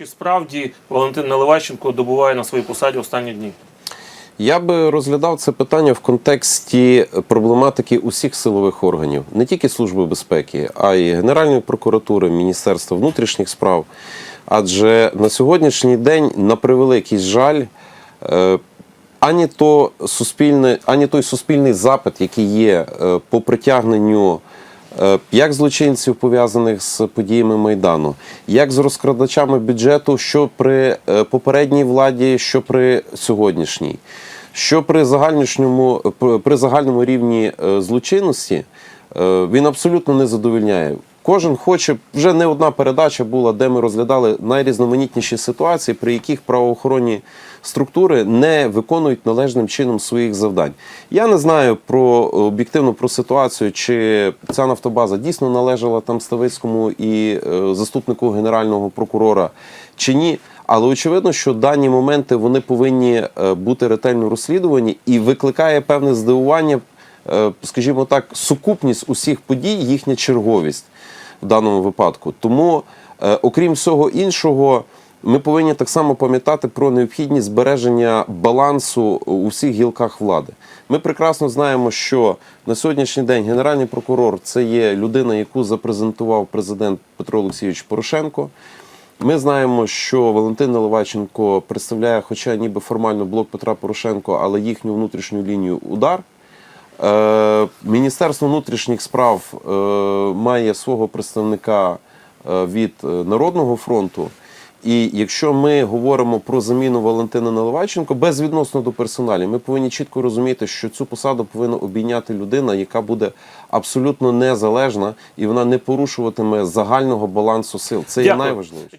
Чи справді Валентин Наливайченко добуває на своїй посаді останні дні? Я би розглядав це питання в контексті проблематики усіх силових органів, не тільки Служби безпеки, а й Генеральної прокуратури, Міністерства внутрішніх справ. Адже на сьогоднішній день, на превеликий жаль, е, ані то суспільне, ані той суспільний запит, який є е, по притягненню як злочинців пов'язаних з подіями майдану, як з розкрадачами бюджету, що при е, попередній владі, що при сьогоднішній, що при загальнішньому при- при загальному рівні е, злочинності, е, він абсолютно не задовільняє. Кожен хоче, вже не одна передача була, де ми розглядали найрізноманітніші ситуації, при яких правоохоронні структури не виконують належним чином своїх завдань. Я не знаю про об'єктивно про ситуацію, чи ця нафтобаза дійсно належала там Ставицькому і е, заступнику генерального прокурора, чи ні. Але очевидно, що дані моменти вони повинні е, бути ретельно розслідувані і викликає певне здивування, скажімо так, сукупність усіх подій, їхня черговість в даному випадку. Тому, е, окрім всього іншого, ми повинні так само пам'ятати про необхідність збереження балансу у всіх гілках влади. Ми прекрасно знаємо, що на сьогоднішній день генеральний прокурор це є людина, яку запрезентував президент Петро Олексійович Порошенко. Ми знаємо, що Валентин Наливайченко представляє, хоча ніби формально блок Петра Порошенко, але їхню внутрішню лінію удар. Е, Міністерство внутрішніх справ е, має свого представника е, від Народного фронту. І якщо ми говоримо про заміну Валентина Наливайченко безвідносно до персоналів, ми повинні чітко розуміти, що цю посаду повинна обійняти людина, яка буде абсолютно незалежна і вона не порушуватиме загального балансу сил. Це є найважливіше.